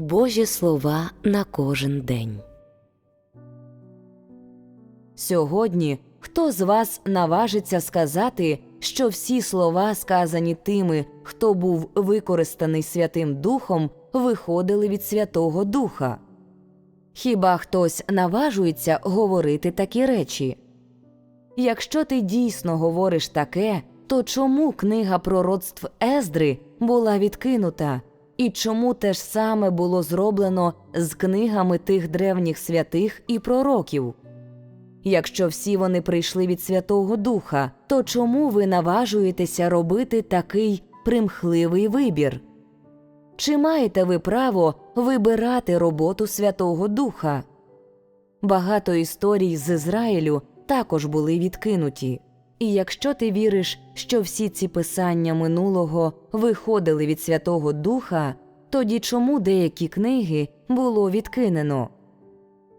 Божі слова на кожен день. Сьогодні хто з вас наважиться сказати, що всі слова, сказані тими, хто був використаний Святим Духом, виходили від Святого Духа? Хіба хтось наважується говорити такі речі? Якщо ти дійсно говориш таке, то чому книга пророцтв Ездри була відкинута, і чому те ж саме було зроблено з книгами тих древніх святих і пророків? Якщо всі вони прийшли від Святого Духа, то чому ви наважуєтеся робити такий примхливий вибір? Чи маєте ви право вибирати роботу Святого Духа? Багато історій з Ізраїлю також були відкинуті. І якщо ти віриш, що всі ці писання минулого виходили від Святого Духа, тоді чому деякі книги було відкинено?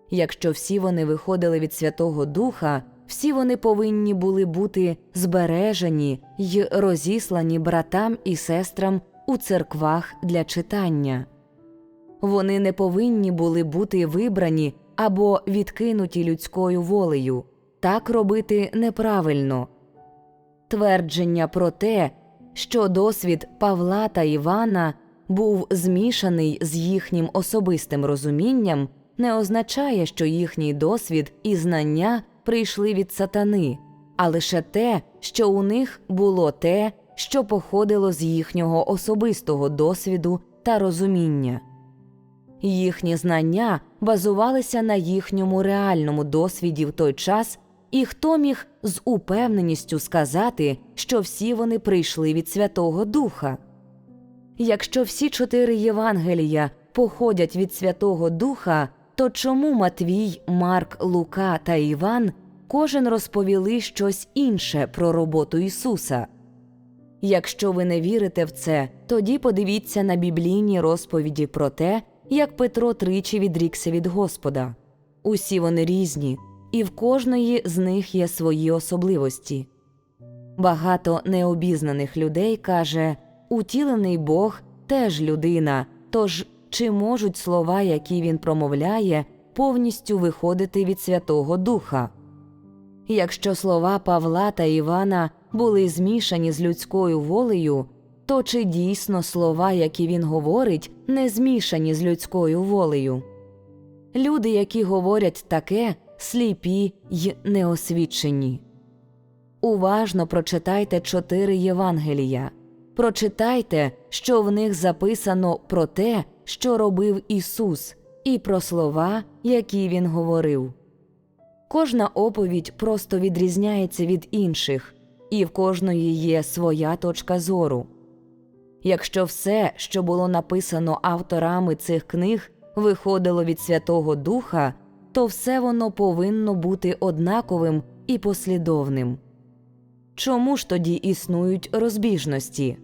Якщо всі вони виходили від Святого Духа, всі вони повинні були бути збережені й розіслані братам і сестрам у церквах для читання. Вони не повинні були бути вибрані або відкинуті людською волею. Так робити неправильно. Твердження про те, що досвід Павла та Івана був змішаний з їхнім особистим розумінням, не означає, що їхній досвід і знання прийшли від сатани, а лише те, що у них було те, що походило з їхнього особистого досвіду та розуміння. Їхні знання базувалися на їхньому реальному досвіді в той час, і хто міг з упевненістю сказати, що всі вони прийшли від Святого Духа? Якщо всі чотири Євангелія походять від Святого Духа, то чому Матвій, Марк, Лука та Іван кожен розповіли щось інше про роботу Ісуса? Якщо ви не вірите в це, тоді подивіться на біблійні розповіді про те, як Петро тричі відрікся від Господа. Усі вони різні, і в кожної з них є свої особливості. Багато необізнаних людей каже утілений Бог теж людина, тож чи можуть слова, які він промовляє, повністю виходити від Святого Духа? Якщо слова Павла та Івана були змішані з людською волею, то чи дійсно слова, які він говорить, не змішані з людською волею? Люди, які говорять таке, сліпі й неосвічені. Уважно прочитайте чотири Євангелія. Прочитайте, що в них записано про те, що робив Ісус, і про слова, які Він говорив. Кожна оповідь просто відрізняється від інших, і в кожної є своя точка зору. Якщо все, що було написано авторами цих книг, виходило від Святого Духа, то все воно повинно бути однаковим і послідовним. Чому ж тоді існують розбіжності?